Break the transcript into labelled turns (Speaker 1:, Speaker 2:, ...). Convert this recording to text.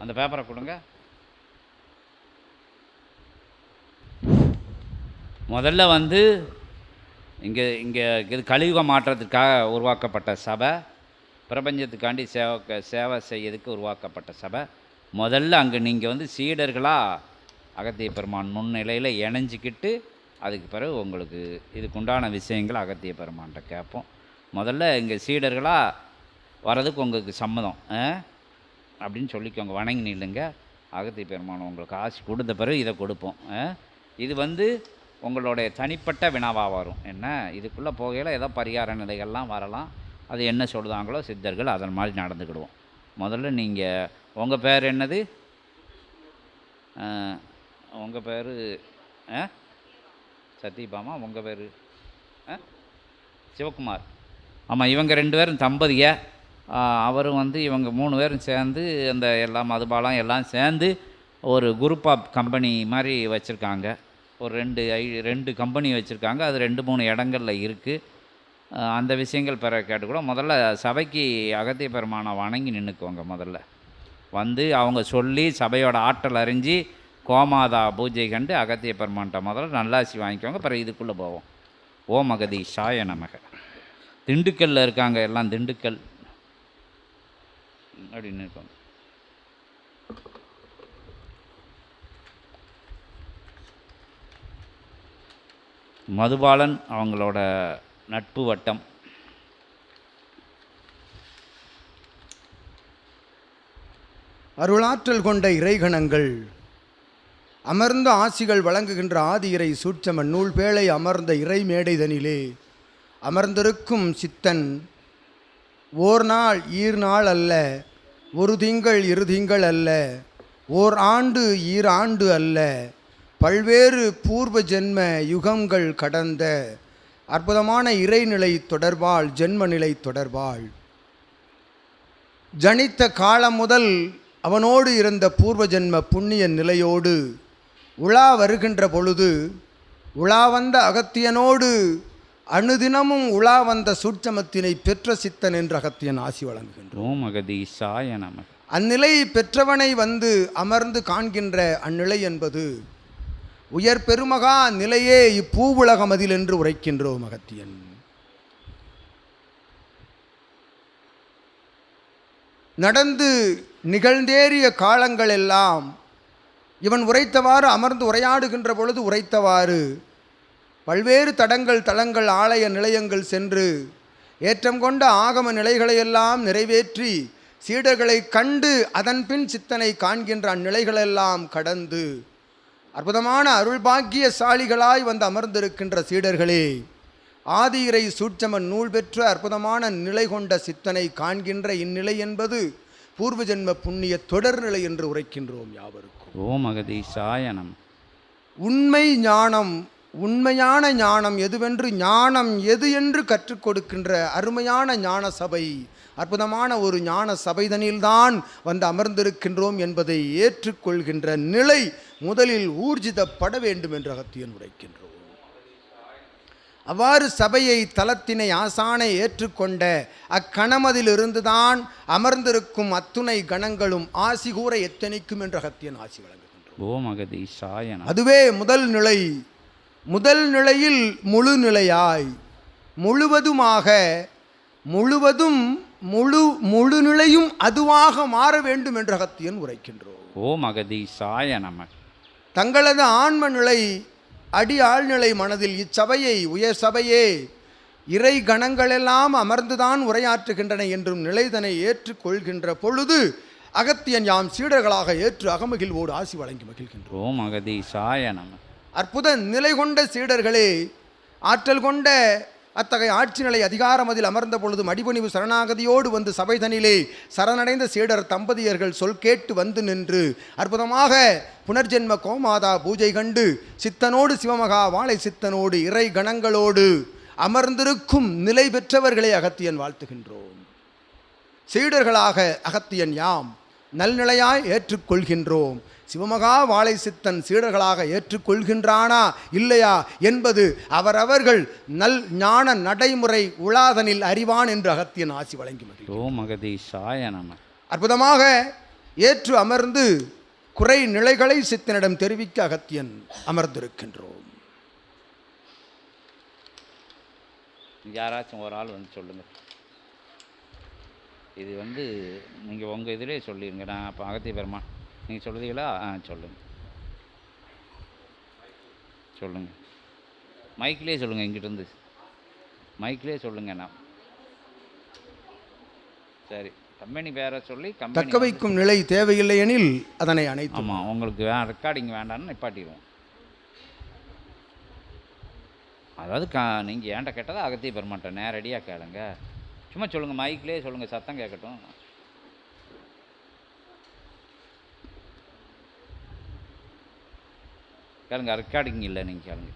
Speaker 1: அந்த பேப்பரை கொடுங்க. முதல்ல வந்து இங்கே இங்கே இது கலியுக மாற்றத்துக்காக உருவாக்கப்பட்ட சபை பிரபஞ்சத்துக்காண்டி சேவை சேவை செய்யறதுக்கு உருவாக்கப்பட்ட சபை. முதல்ல அங்கே நீங்கள் வந்து சீடர்களாக அகத்திய பெருமான் முன்னிலையில் இணைஞ்சிக்கிட்டு அதுக்கு பிறகு உங்களுக்கு இதுக்குண்டான விஷயங்கள் அகத்திய பெருமான்கிட்ட கேட்போம். முதல்ல இங்கே சீடர்களாக வர்றதுக்கு உங்களுக்கு சம்மதம் ஆ? அப்படின்னு சொல்லிக்கோங்க. வணங்கி நில்லுங்க. அகத்தி பெருமான் உங்களுக்கு ஆசி கொடுத்த பிறகு இதை கொடுப்போம். ஆ? இது வந்து உங்களுடைய தனிப்பட்ட வினாவாக வரும். என்ன? இதுக்குள்ளே போகையில் ஏதோ பரிகார நிலைகள்லாம் வரலாம். அது என்ன சொல்லுதாங்களோ சித்தர்கள் அதன் மாதிரி நடந்துக்கிடுவோம். முதல்ல நீங்கள் உங்கள் பேர் என்னது? உங்கள் பேர் ஆ? சத்யபாமா உங்கள் பேர் ஆ? சிவகுமார். ஆமாம் இவங்க ரெண்டு பேரும் தம்பதிய அவரும் வந்து இவங்க மூணு பேரும் சேர்ந்து அந்த எல்லாம் மதுபாலம் எல்லாம் சேர்ந்து ஒரு குரூப் ஆஃப் கம்பெனி மாதிரி வச்சுருக்காங்க. ஒரு ரெண்டு ஐ ரெண்டு கம்பெனி வச்சுருக்காங்க. அது ரெண்டு மூணு இடங்கள்ல இருக்குது அந்த விஷயங்கள் பிற கேட்டுக்கூட முதல்ல சபைக்கு அகத்திய பெருமானை வணங்கி நின்றுக்குவாங்க முதல்ல. வந்து அவங்க சொல்லி சபையோட ஆற்றல் அறிஞ்சு கோமாதா பூஜை கண்டு அகத்திய பெருமான்கிட்ட முதல்ல நல்லாசி வாங்கிக்கோங்க. பிறகு இதுக்குள்ளே போவோம். ஓம் அகதி சாய நமக. திண்டுக்கல்ல இருக்காங்க எல்லாம் திண்டுக்கல். அப்படின்னு இருக்கும். மதுபாலன் அவங்களோட நட்பு வட்டம்.
Speaker 2: அருளாற்றல் கொண்ட இறைகணங்கள். அமர்ந்த ஆசிகள் வழங்குகின்ற ஆதி இறை சூட்சமன் நூல் பேழை அமர்ந்த இறை மேடைதனிலே. அமர்ந்திருக்கும் சித்தன் ஓர் நாள் ஈர் நாள் அல்ல ஒரு திங்கள் இரு திங்கள் அல்ல ஓர் ஆண்டு ஈராண்டு அல்ல. பல்வேறு பூர்வ ஜென்ம யுகங்கள் கடந்த அற்புதமான இறைநிலை தொடர்பால் ஜென்ம நிலை தொடர்பால். ஜனித்த காலம் முதல் அவனோடு இருந்த பூர்வ ஜென்ம புண்ணிய நிலையோடு உலா வருகின்ற பொழுது உலா வந்த அகத்தியனோடு அனுதினமும் உலா வந்த சூட்சமத்தினை பெற்ற சித்தன் என்று அகத்தியன் ஆசி
Speaker 1: நமக.
Speaker 2: அந்நிலை பெற்றவனை வந்து அமர்ந்து காண்கின்ற அந்நிலை என்பது உயர் பெருமகா நிலையே இப்பூவுலகமதில் என்று உரைக்கின்றோம் அகத்தியன் நடந்து நிகழ்ந்தேறிய காலங்களெல்லாம் இவன் உரைத்தவாறு அமர்ந்து உரையாடுகின்ற பொழுது உரைத்தவாறு பல்வேறு தடங்கள் தளங்கள் ஆலய நிலையங்கள் சென்று ஏற்றம் கொண்ட ஆகம நிலைகளையெல்லாம் நிறைவேற்றி சீடர்களை கண்டு அதன்பின் சித்தனை காண்கின்ற அந்நிலைகளெல்லாம் கடந்து அற்புதமான அருள்பாக்கிய சாலிகளாய் வந்து அமர்ந்திருக்கின்ற சீடர்களே ஆதியிரை சூட்சமன் நூல் பெற்ற அற்புதமான நிலை கொண்ட சித்தனை காண்கின்ற இந்நிலை என்பது பூர்வ ஜென்ம புண்ணிய தொடர்நிலை என்று உரைக்கின்றோம் யாவருக்கும்.
Speaker 1: ஓம் அகதி ஷாய நம.
Speaker 2: உண்மை ஞானம் உண்மையான ஞானம் எதுவென்று ஞானம் எது என்று கற்றுக் கொடுக்கின்ற அருமையான ஞான சபை அற்புதமான ஒரு ஞான சபைதனில்தான் வந்து அமர்ந்திருக்கின்றோம் என்பதை ஏற்றுக்கொள்கின்ற நிலை முதலில் ஊர்ஜிதப்பட வேண்டும் என்று அகத்தியன் உரைக்கின்றோம். அவ்வாறு சபையை தலத்தினை ஆசானை ஏற்றுக்கொண்ட அக்கணமதிலிருந்துதான் அமர்ந்திருக்கும் அத்துணை கணங்களும் ஆசி கூற எத்தனைக்கும் என்று அகத்தியன் ஆசி வழங்குகின்றோம் அதுவே முதல் நிலை. முதல் நிலையில் முழு நிலையாய். முழுவதுமாக முழுவதும் முழு முழு நிலையும் அதுவாக மாற வேண்டும் என்று அகத்தியன் உரைக்கின்றோம்.
Speaker 1: ஓம் அகதி ஷாய நம.
Speaker 2: தங்களது ஆன்ம நிலை அடி ஆழ்நிலை மனதில் இச்சபையை உயர் சபையே இறை கணங்களெல்லாம் அமர்ந்துதான் உரையாற்றுகின்றன என்றும் நிலைதனை ஏற்றுக்கொள்கின்ற பொழுது அகத்தியன் யாம் சீடர்களாக ஏற்று அகமகிழ்வோடு ஆசி வழங்கி மகிழ்கின்றோம்.
Speaker 1: ஓம் அகதி ஷாய நம.
Speaker 2: அற்புத நிலை கொண்ட சீடர்களே ஆற்றல் கொண்ட அத்தகைய ஆட்சி நிலை அதிகாரம் அதில் அமர்ந்த பொழுது மடிபணிவு சரணாகதியோடு வந்து சபைதனிலே சரணடைந்த சீடர் தம்பதியர்கள் சொல் கேட்டு வந்து நின்று அற்புதமாக புனர்ஜென்ம கோமாதா பூஜை கண்டு சித்தனோடு சிவமகா வாழை சித்தனோடு இறை கணங்களோடு அமர்ந்திருக்கும் நிலை பெற்றவர்களை அகத்தியன் வாழ்த்துகின்றோம். சீடர்களாக அகத்தியன் யாம்? நல்நிலையாய் ஏற்றுக்கொள்கின்றோம். சிவமகா வாழை சித்தன் சீடர்களாக ஏற்றுக்கொள்கின்றானா? இல்லையா? என்பது அவரவர்கள் நல் ஞான நடைமுறை உலாதனில் அறிவான் என்று அகத்தியன் ஆசி வழங்கி
Speaker 1: நம.
Speaker 2: அற்புதமாக ஏற்று அமர்ந்து குறை நிலைகளை சித்தனிடம் தெரிவிக்க அகத்தியன் அமர்ந்திருக்கின்றோம்.
Speaker 1: யாராச்சும் ஒரு ஆள் வந்து சொல்லுங்கள் இது வந்து நீங்கள் உங்கள் இதிலே சொல்லிடுங்க நான் அப்போ அகத்திய பெருமான் நீங்கள் சொல்லுதீங்களா ஆ சொல்லுங்கள் சொல்லுங்கள் மைக்லேயே சொல்லுங்கள் இங்கிட்டிருந்து. மைக்லேயே சொல்லுங்கள் நான். சரி கம்பெனி பேரை சொல்லி
Speaker 2: தக்க வைக்கும் நிலை தேவையில்லை எனில் அதனை அனைத்து
Speaker 1: ஆமாம் உங்களுக்கு வே ரெக்கார்டிங் வேண்டாம்னு நிப்பாட்டிடுவோம். அதாவது கா நீங்கள் ஏன்ட்ட கேட்டதை அகத்திய பெருமாட்டேன் நேரடியாக கேளுங்க. சும்மா சொல்லுங்கள் மைக்லேயே சொல்லுங்கள் சத்தம் கேட்கட்டும் கேளுங்க ரெக்கார்டிங் இல்லை நீங்கள் கேளுங்க.